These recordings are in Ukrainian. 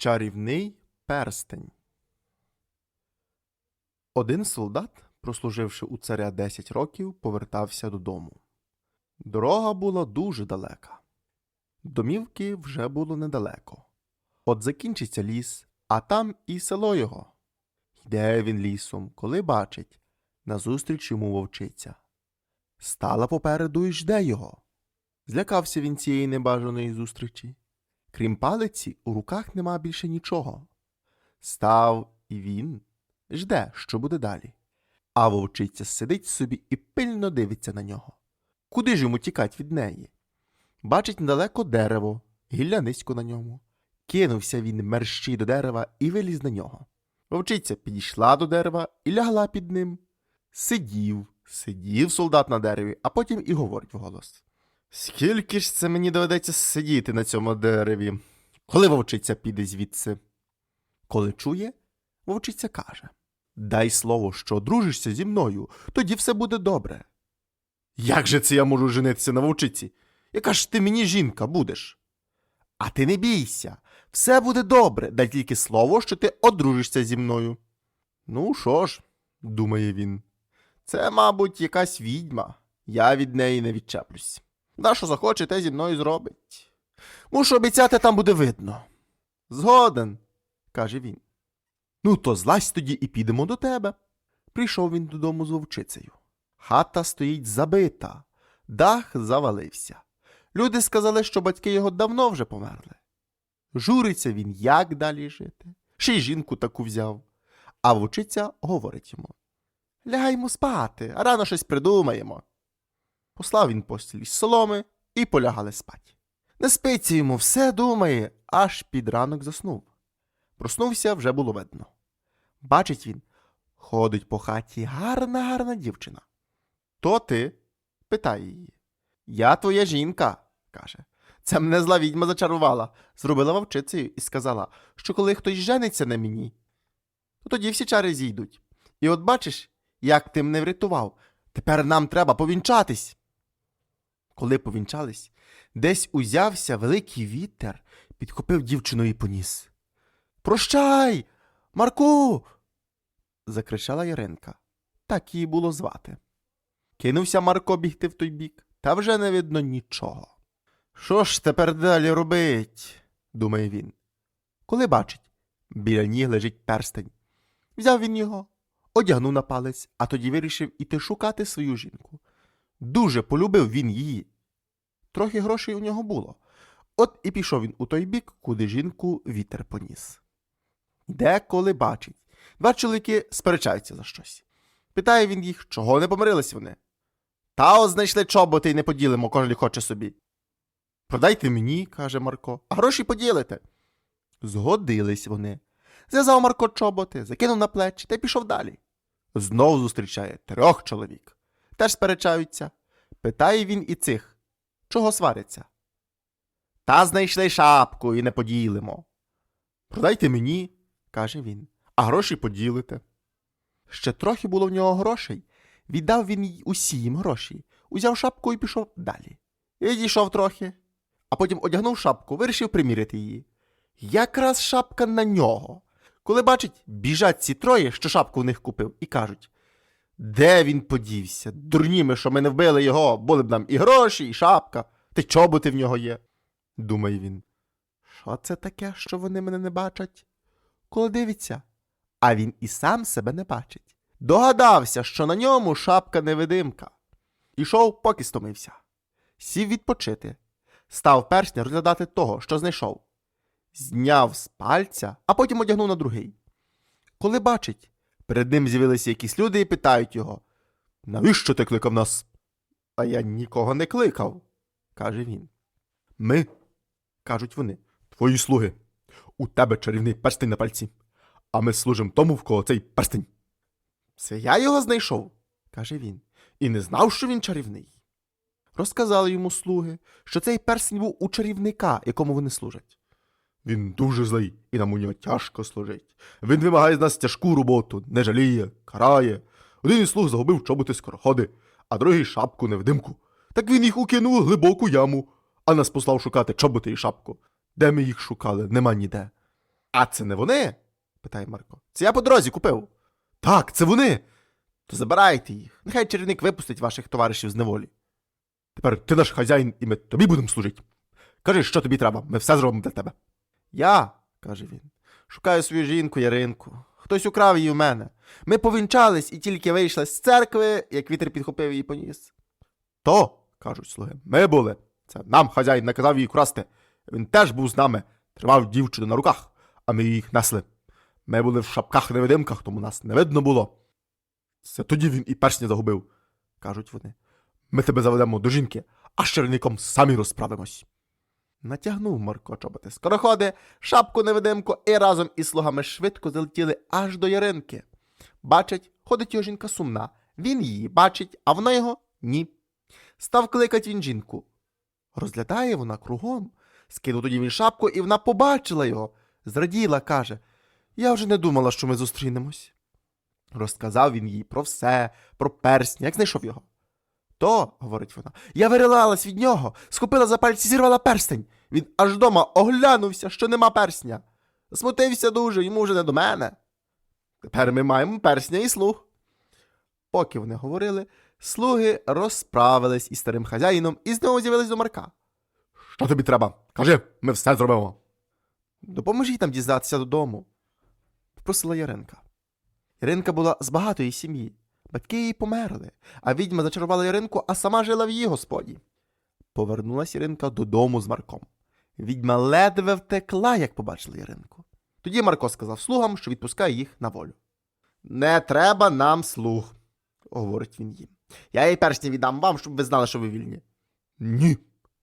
Чарівний перстень. Один солдат, прослуживши у царя 10 років, повертався додому. Дорога була дуже далека. Домівки вже було недалеко. От закінчиться ліс, а там і село його. Йде він лісом, коли бачить, назустріч йому вовчиця. Стала попереду і жде його. Злякався він цієї небажаної зустрічі. Крім палиці, у руках нема більше нічого. Став і він жде, що буде далі. А вовчиця сидить собі і пильно дивиться на нього. Куди ж йому тікать від неї? Бачить недалеко дерево, гілля низько на ньому. Кинувся він мерщій до дерева і виліз на нього. Вовчиця підійшла до дерева і лягла під ним. Сидів, сидів солдат на дереві, а потім і говорить вголос. Скільки ж це мені доведеться сидіти на цьому дереві? Коли вовчиця піде звідси? Коли чує, вовчиця каже Дай слово, що одружишся зі мною, тоді все буде добре. Як же це я можу женитися на вовчиці? Яка ж ти мені жінка будеш? А ти не бійся, все буде добре, дай тільки слово, що ти одружишся зі мною. Ну що ж, думає він, це, мабуть, якась відьма. Я від неї не відчеплюсь. Да, що захоче, те зі мною зробить. Мушу обіцяти, там буде видно. Згоден, каже він. Ну, то злазь тоді і підемо до тебе. Прийшов він додому з вовчицею. Хата стоїть забита, дах завалився. Люди сказали, що батьки його давно вже померли. Журиться він, як далі жити. Ще й жінку таку взяв. А вовчиця говорить йому Лягаймо спати, а рано щось придумаємо. Послав він постіль з соломи і полягали спать. Не спиться йому, все думає, аж під ранок заснув. Проснувся вже було видно. Бачить він, ходить по хаті гарна, гарна дівчина. То ти? питає її. Я твоя жінка, каже. Це мене зла відьма зачарувала, зробила вовчицею і сказала, що коли хтось жениться на мені, то тоді всі чари зійдуть. І от бачиш, як ти мене врятував. Тепер нам треба повінчатись. Коли повінчались, десь узявся великий вітер, підхопив дівчину і поніс. Прощай, Марку. закричала Яринка. Так її було звати. Кинувся Марко бігти в той бік, та вже не видно нічого. Що ж тепер далі робить? думає він. Коли бачить, біля ніг лежить перстень. Взяв він його, одягнув на палець, а тоді вирішив іти шукати свою жінку. Дуже полюбив він її. Трохи грошей у нього було. От і пішов він у той бік, куди жінку вітер поніс. Деколи бачить. Два чоловіки сперечаються за щось. Питає він їх, чого не помирились вони. Та от знайшли чоботи і не поділимо, кожен хоче собі. Продайте мені, каже Марко, а гроші поділите. Згодились вони. Зв'язав Марко чоботи, закинув на плечі та й пішов далі. Знов зустрічає трьох чоловік. Теж сперечаються. Питає він і цих, чого сваряться. Та знайшли шапку і не поділимо. Продайте мені, каже він, а гроші поділите. Ще трохи було в нього грошей. Віддав він й усі їм гроші, узяв шапку і пішов далі. Відійшов трохи, а потім одягнув шапку, вирішив приміряти її. Якраз шапка на нього. Коли бачить, біжать ці троє, що шапку в них купив, і кажуть: Де він подівся? Дурніми, що ми не вбили його, були б нам і гроші, і шапка, й чоботи в нього є. Думає він. Що це таке, що вони мене не бачать? Коли дивиться, а він і сам себе не бачить. Догадався, що на ньому шапка невидимка. Ішов, поки стомився. Сів відпочити. Став персня розглядати того, що знайшов. Зняв з пальця, а потім одягнув на другий. Коли бачить, перед ним з'явилися якісь люди і питають його Навіщо ти кликав нас? А я нікого не кликав, каже він. Ми, кажуть вони, твої слуги. У тебе чарівний перстень на пальці, а ми служимо тому, в кого цей перстень. Це я його знайшов, каже він, і не знав, що він чарівний. Розказали йому слуги, що цей перстень був у чарівника, якому вони служать. Він дуже злий, і нам у нього тяжко служить. Він вимагає з нас тяжку роботу, не жаліє, карає. Один із слуг загубив чоботи скороходи, а другий шапку невидимку. Так він їх укинув у глибоку яму, а нас послав шукати чоботи і шапку. Де ми їх шукали, нема ніде. А це не вони? питає Марко. Це я по дорозі купив. Так, це вони. То забирайте їх. Нехай черник випустить ваших товаришів з неволі. Тепер ти наш хазяїн, і ми тобі будемо служити. Кажи, що тобі треба, ми все зробимо для тебе. Я, каже він, шукаю свою жінку Яринку. Хтось украв її в мене. Ми повінчались і тільки вийшли з церкви, як вітер підхопив її поніс. То, кажуть слуги, ми були. Це нам хазяїн наказав її красти. Він теж був з нами, тримав дівчину на руках, а ми їх несли. Ми були в шапках-невидимках, тому нас не видно було. Це тоді він і персня загубив, кажуть вони. Ми тебе заведемо до жінки, а з черником самі розправимось. Натягнув Марко чоботи скороходи, шапку невидимку і разом із слугами швидко залетіли аж до Яринки. Бачить, ходить його жінка сумна. Він її бачить, а вона його ні. Став кликать він жінку. Розглядає вона кругом. Скинув тоді він шапку, і вона побачила його. Зраділа, каже: Я вже не думала, що ми зустрінемось. Розказав він їй про все, про персня, як знайшов його. То, говорить вона, я вирилалась від нього, схопила за пальці, зірвала перстень. Він аж дома оглянувся, що нема персня. Смутився дуже, йому вже не до мене. Тепер ми маємо персня і слуг. Поки вони говорили, слуги розправились із старим хазяїном і знову з'явились до Марка. Що тобі треба? Кажи, ми все зробимо. Допоможіть нам дізнатися додому, попросила Яринка. Яринка була з багатої сім'ї. Батьки її померли, а відьма зачарувала Яринку, а сама жила в її господі. Повернулась Яринка додому з Марком. Відьма ледве втекла, як побачила Яринку. Тоді Марко сказав слугам, що відпускає їх на волю. Не треба нам слуг, говорить він їм. Я їй перстні віддам вам, щоб ви знали, що ви вільні. Ні,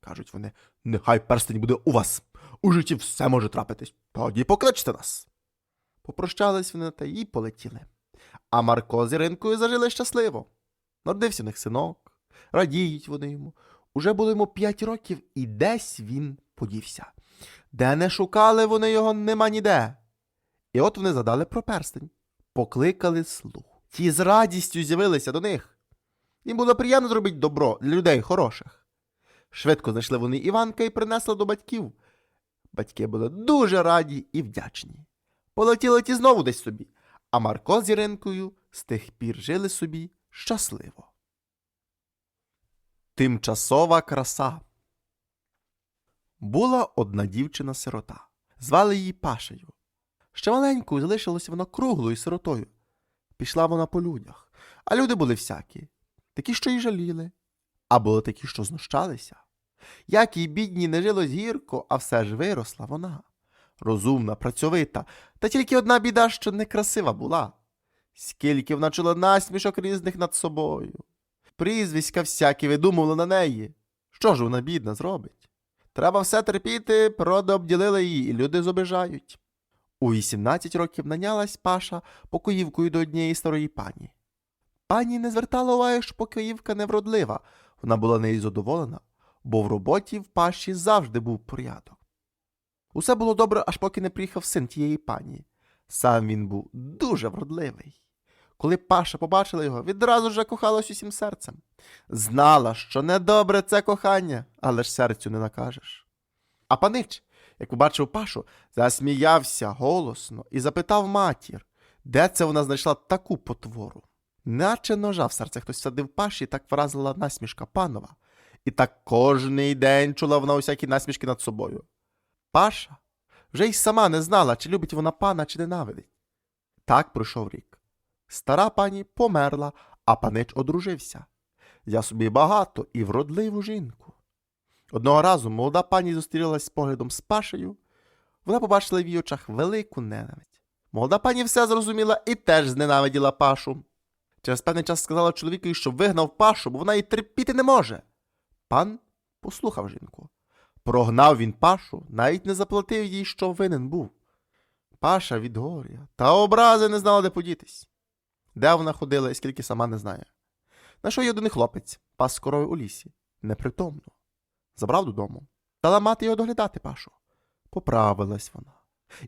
кажуть вони, нехай перстень буде у вас. У житті все може трапитись. Тоді покличте нас. Попрощались вони та й полетіли. А Марко з Іринкою зажили щасливо. Народився в них синок, радіють вони йому. Уже було йому п'ять років, і десь він подівся. Де не шукали вони його, нема ніде. І от вони задали про перстень, покликали слуг. Ті з радістю з'явилися до них. Їм було приємно зробити добро для людей хороших. Швидко знайшли вони Іванка і принесли до батьків. Батьки були дуже раді і вдячні. Полетіли ті знову десь собі, а Марко з Іринкою з тих пір жили собі щасливо. Тимчасова краса. Була одна дівчина-сирота. Звали її Пашею. Ще маленькою залишилася вона круглою сиротою. Пішла вона по людях, а люди були всякі, такі, що й жаліли, а були такі, що знущалися. Як їй бідній не жилось гірко, а все ж виросла вона. Розумна, працьовита, та тільки одна біда, що некрасива була. Скільки вона чула насмішок різних над собою. Прізвиська всякі видумували на неї. Що ж вона, бідна, зробить? Треба все терпіти, порода обділила її, і люди зобижають. У 18 років нанялась Паша покоївкою до однієї старої пані. Пані не звертала уваги, що покоївка невродлива. Вона була нею задоволена, бо в роботі в Паші завжди був порядок. Усе було добре, аж поки не приїхав син тієї пані. Сам він був дуже вродливий. Коли Паша побачила його, відразу ж закохалась усім серцем. Знала, що недобре це кохання, але ж серцю не накажеш. А панич, як побачив Пашу, засміявся голосно і запитав матір, де це вона знайшла таку потвору. Наче ножа в серце хтось садив Паші, так вразила насмішка панова, і так кожний день чула вона усякі насмішки над собою. Паша вже й сама не знала, чи любить вона пана, чи ненавидить. Так пройшов рік. Стара пані померла, а панич одружився. Я собі багато і вродливу жінку. Одного разу молода пані зустрілась з поглядом з Пашею. Вона побачила в її очах велику ненависть. Молода пані все зрозуміла і теж зненавиділа Пашу. Через певний час сказала чоловікові, що вигнав Пашу, бо вона її терпіти не може. Пан послухав жінку. Прогнав він Пашу, навіть не заплатив їй, що винен був. Паша від горя та образи не знала, де подітись. Де вона ходила і скільки сама не знає. Знайшов її один хлопець, пас з корою у лісі, непритомно. Забрав додому, дала мати його доглядати Пашу. Поправилась вона.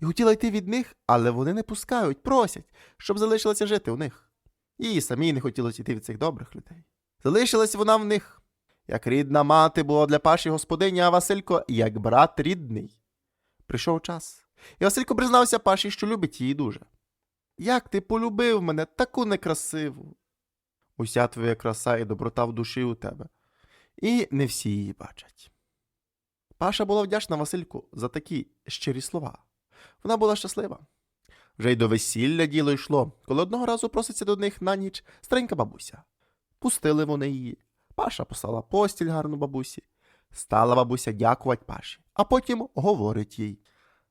І хотіла йти від них, але вони не пускають, просять, щоб залишилася жити у них. Їй самій не хотілося йти від цих добрих людей. Залишилась вона в них. Як рідна мати була для Паші господиня, а Василько як брат рідний. Прийшов час. І Василько признався Паші, що любить її дуже. Як ти полюбив мене таку некрасиву? Уся твоя краса і доброта в душі у тебе. І не всі її бачать. Паша була вдячна Васильку за такі щирі слова. Вона була щаслива. Вже й до весілля діло йшло, коли одного разу проситься до них на ніч старенька бабуся. Пустили вони її. Паша послала постіль гарну бабусі. Стала бабуся дякувати Паші, а потім говорить їй.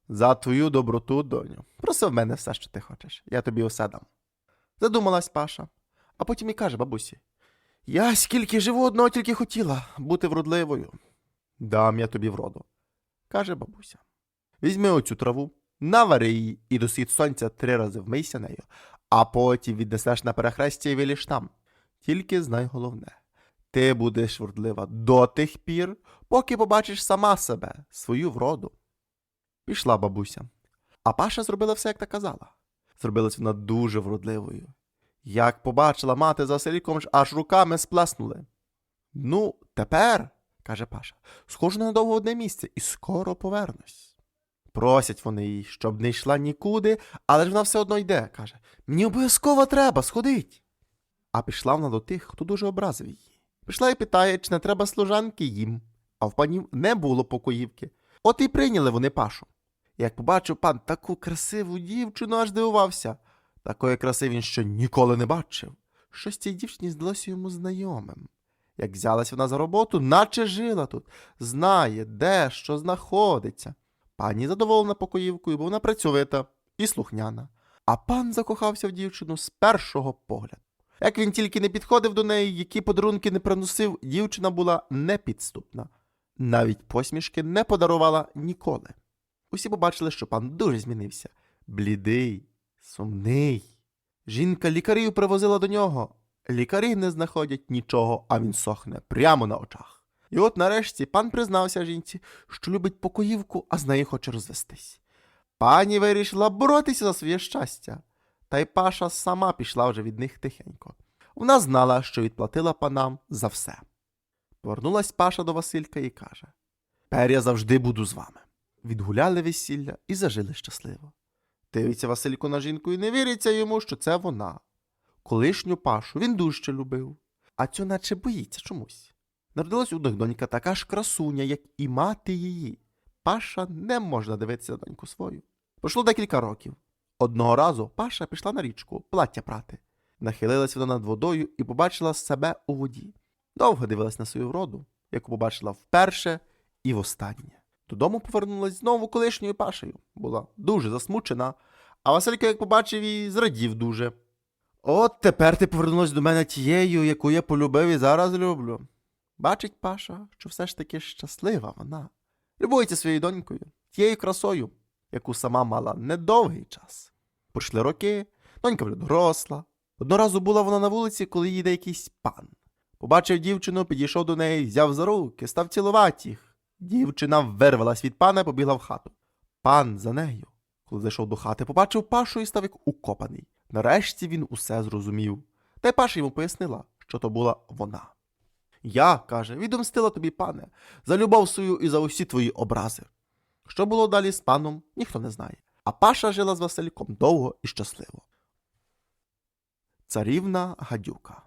За твою доброту, доню. Проси в мене все, що ти хочеш, я тобі усе дам. Задумалась Паша, а потім і каже бабусі: Я скільки живу одного тільки хотіла бути вродливою. Дам я тобі вроду, каже бабуся. Візьми оцю траву, навари її і до світ сонця три рази вмийся нею, а потім віднесеш на перехрестя і виліш там. Тільки знай головне. Ти будеш вродлива до тих пір, поки побачиш сама себе, свою вроду. Пішла бабуся. А Паша зробила все, як та казала. Зробилась вона дуже вродливою. Як побачила мати за селіком, аж руками сплеснули. Ну, тепер, каже Паша, схожу надовго в одне місце і скоро повернусь. Просять вони її, щоб не йшла нікуди, але ж вона все одно йде, каже. Мені обов'язково треба, сходить. А пішла вона до тих, хто дуже образив її. Прийшла і питає, чи не треба служанки їм, а в панів не було покоївки. От і прийняли вони пашу. Як побачив пан таку красиву дівчину, аж дивувався. Такої краси він ще ніколи не бачив. Щось цій дівчині здалося йому знайомим. Як взялась вона за роботу, наче жила тут, знає, де що знаходиться. Пані задоволена покоївкою, бо вона працьовита і слухняна. А пан закохався в дівчину з першого погляду. Як він тільки не підходив до неї, які подарунки не приносив, дівчина була непідступна. Навіть посмішки не подарувала ніколи. Усі побачили, що пан дуже змінився. Блідий, сумний. Жінка лікарів привозила до нього. Лікарі не знаходять нічого, а він сохне прямо на очах. І от нарешті пан признався жінці, що любить покоївку, а з нею хоче розвестись. Пані вирішила боротися за своє щастя. Та й Паша сама пішла вже від них тихенько. Вона знала, що відплатила панам за все. Повернулась Паша до Василька і каже: Тепер я завжди буду з вами. Відгуляли весілля і зажили щасливо. Дивиться Василько на жінку і не віриться йому, що це вона. Колишню Пашу він дужче любив, а цю наче боїться чомусь. Народилась у них донька така ж красуня, як і мати її. Паша не можна дивитися на доньку свою. Пройшло декілька років. Одного разу Паша пішла на річку плаття прати. Нахилилась вона над водою і побачила себе у воді. Довго дивилась на свою вроду, яку побачила вперше і востаннє. Додому повернулась знову колишньою Пашею. Була дуже засмучена, а Василько, як побачив її, зрадів дуже. От тепер ти повернулась до мене тією, яку я полюбив і зараз люблю. Бачить Паша, що все ж таки щаслива вона. Любується своєю донькою, тією красою, яку сама мала недовгий час. Пройшли роки, донька вже доросла. Одного разу була вона на вулиці, коли їде якийсь пан. Побачив дівчину, підійшов до неї, взяв за руки, став цілувати їх. Дівчина вирвалась від пана і побігла в хату. Пан за нею, коли зайшов до хати, побачив Пашу і став як укопаний. Нарешті він усе зрозумів. Та й Паша йому пояснила, що то була вона. Я, каже, відомстила тобі, пане, за любов свою і за усі твої образи. Що було далі з паном, ніхто не знає. А Паша жила з Васильком довго і щасливо. Царівна гадюка.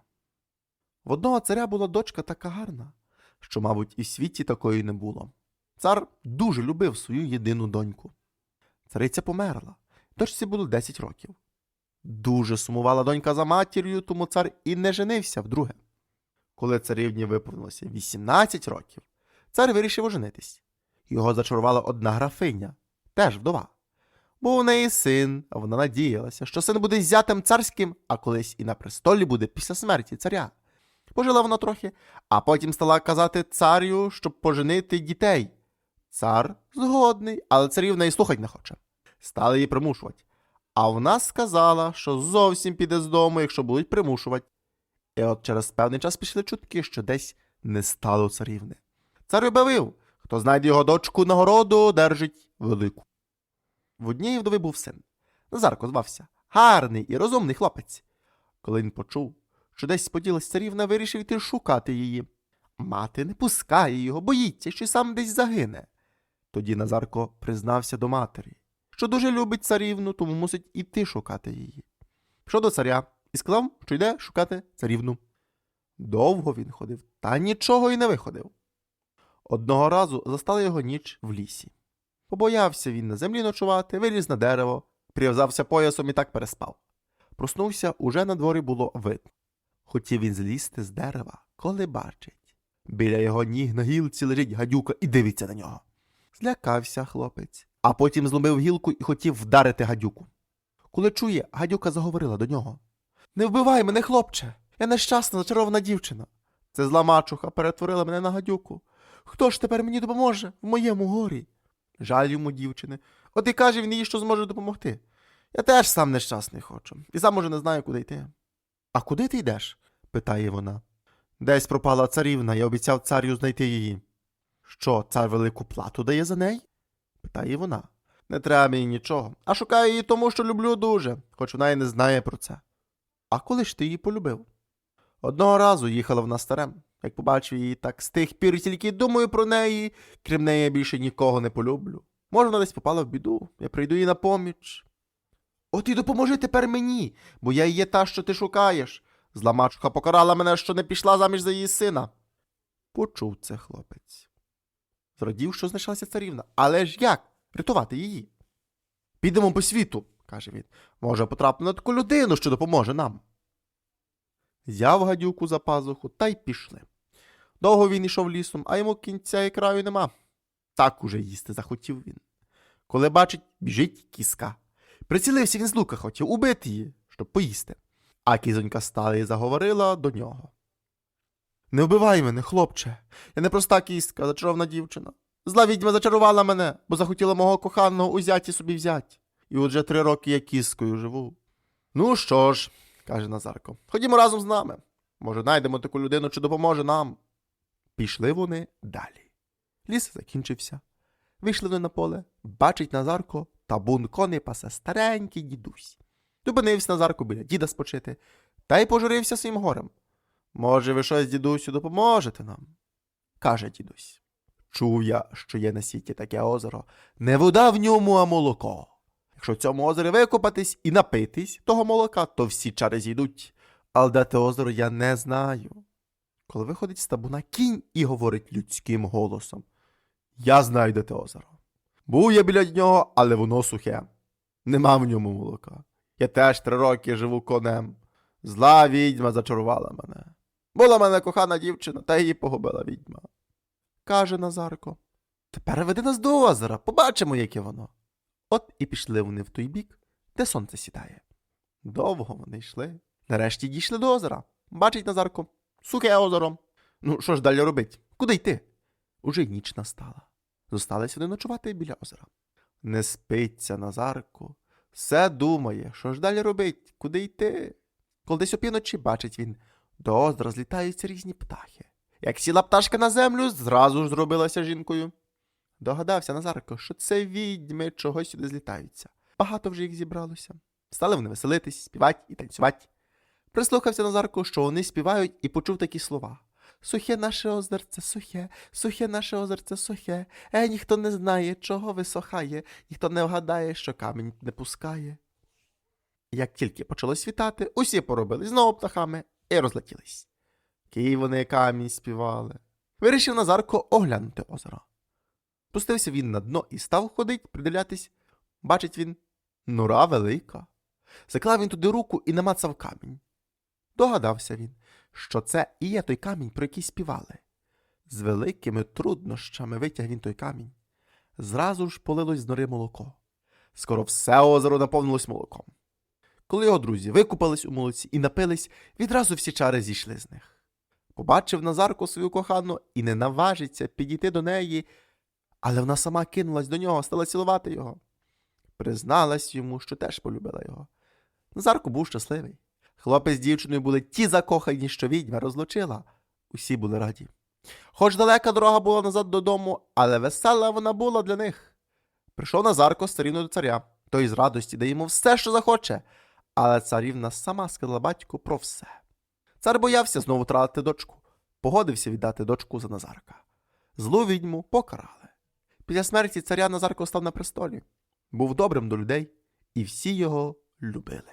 В одного царя була дочка така гарна, що, мабуть, і в світі такої не було. Цар дуже любив свою єдину доньку. Цариця померла, дочці було 10 років. Дуже сумувала донька за матір'ю, тому цар і не женився вдруге. Коли царівні виповнилося 18 років, цар вирішив оженитись. Його зачарувала одна графиня, теж вдова. Був у неї син, а вона надіялася, що син буде зятем царським, а колись і на престолі буде після смерті царя. Пожила вона трохи, а потім стала казати царю, щоб поженити дітей. Цар згодний, але царівна і слухать не хоче. Стали її примушувати. А вона сказала, що зовсім піде з дому, якщо будуть примушувати. І от через певний час пішли чутки, що десь не стало царівни. Цар об'явив, хто знайде його дочку нагороду, держить велику. В одній вдови був син. Назарко звався. Гарний і розумний хлопець. Коли він почув, що десь споділась царівна, вирішив іти шукати її. Мати не пускає його, боїться, що сам десь загине. Тоді Назарко признався до матері, що дуже любить царівну, тому мусить іти шукати її. Пішов до царя і сказав, що йде шукати царівну. Довго він ходив, та нічого й не виходив. Одного разу застала його ніч в лісі. Побоявся він на землі ночувати, виліз на дерево, прив'язався поясом і так переспав. Проснувся, уже на дворі було видно. Хотів він злізти з дерева, коли бачить. Біля його ніг на гілці лежить гадюка і дивиться на нього. Злякався хлопець, а потім зломив гілку і хотів вдарити гадюку. Коли чує, гадюка заговорила до нього. Не вбивай мене, хлопче, я нещасна, зачарована дівчина. Це зла мачуха перетворила мене на гадюку. Хто ж тепер мені допоможе в моєму горі? Жаль йому дівчини. От і каже він їй, що зможе допомогти. Я теж сам нещасний хочу, і сам уже не знаю, куди йти. А куди ти йдеш? питає вона. Десь пропала царівна, я обіцяв царю знайти її. Що, цар велику плату дає за неї? питає вона. Не треба мені нічого, а шукаю її тому, що люблю дуже, хоч вона й не знає про це. А коли ж ти її полюбив? Одного разу їхала вона старем. Як побачив її, так з тих пір тільки думаю про неї, крім неї я більше нікого не полюблю. Може, вона десь попала в біду, я прийду їй на поміч. От і допоможи тепер мені, бо я і є та, що ти шукаєш. Зла мачуха покарала мене, що не пішла заміж за її сина. Почув це хлопець. Зрадів, що знайшлася царівна. Але ж як рятувати її? Підемо по світу, каже він. Може, потрапимо на таку людину, що допоможе нам. Взяв гадюку за пазуху та й пішли. Довго він ішов лісом, а йому кінця і краю нема. Так уже їсти захотів він. Коли бачить, біжить кіска. Прицілився він з лука, хотів убити її, щоб поїсти. А кізонька стала і заговорила до нього. Не вбивай мене, хлопче. Я не проста кістка, зачарована дівчина. Зла відьма зачарувала мене, бо захотіла мого коханого узяті собі взять. І от вже три роки я кісткою живу. Ну що ж, каже Назарко, ходімо разом з нами. Може, знайдемо таку людину, що допоможе нам. Пішли вони далі. Ліс закінчився. Вийшли вони на поле, бачить Назарко, табун коней пасе старенький дідусь. Зупинився Назарко біля діда спочити, та й пожурився своїм горем. Може, ви щось, дідусю, допоможете нам? каже дідусь. Чув я, що є на світі таке озеро. Не вода в ньому, а молоко. Якщо в цьому озері викопатись і напитись того молока, то всі чари зійдуть. Але де те озеро я не знаю. Коли виходить з табуна кінь і говорить людським голосом. Я знаю, де те озеро. Був я біля нього, але воно сухе. Нема в ньому молока. Я теж три роки живу конем. Зла відьма зачарувала мене. Була мене кохана дівчина, та її погубила відьма. Каже Назарко. Тепер веди нас до озера, побачимо, яке воно. От і пішли вони в той бік, де сонце сідає. Довго вони йшли. Нарешті дійшли до озера. Бачить Назарко, сухе озеро. Ну, що ж далі робить? Куди йти? Уже й ніч настала. Зосталися вони ночувати біля озера. Не спиться Назарко. Все думає, що ж далі робить, куди йти. Коли десь опівночі бачить він, до озера злітаються різні птахи. Як сіла пташка на землю, зразу ж зробилася жінкою. Догадався Назарко, що це відьми чогось сюди злітаються. Багато вже їх зібралося. Стали вони веселитись, співати і танцювати. Прислухався Назарко, що вони співають, і почув такі слова. Сухе наше озерце, сухе, сухе наше озерце, сухе. Е, ніхто не знає, чого висохає, ніхто не вгадає, що камінь не пускає. Як тільки почало світати, усі поробили знову птахами і розлетілись. Кий вони камінь співали. Вирішив Назарко оглянути озеро. Пустився він на дно і став ходить, придивлятись. Бачить він, нора велика. Заклав він туди руку і намацав камінь. Догадався він, що це і є той камінь, про який співали. З великими труднощами витяг він той камінь. Зразу ж полилось з нори молоко. Скоро все озеро наповнилось молоком. Коли його друзі викупались у молоці і напились, відразу всі чари зійшли з них. Побачив Назарко свою кохану і не наважиться підійти до неї, але вона сама кинулась до нього, стала цілувати його. Призналась йому, що теж полюбила його. Назарко був щасливий. Хлопець з дівчиною були ті закохані, що відьма розлучила. Усі були раді. Хоч далека дорога була назад додому, але весела вона була для них. Прийшов Назарко царівною до царя, той з радості дає йому все, що захоче, але царівна сама сказала батьку про все. Цар боявся знову втратити дочку, погодився віддати дочку за Назарка. Злу відьму покарали. Після смерті царя Назарко став на престолі. був добрим до людей, і всі його любили.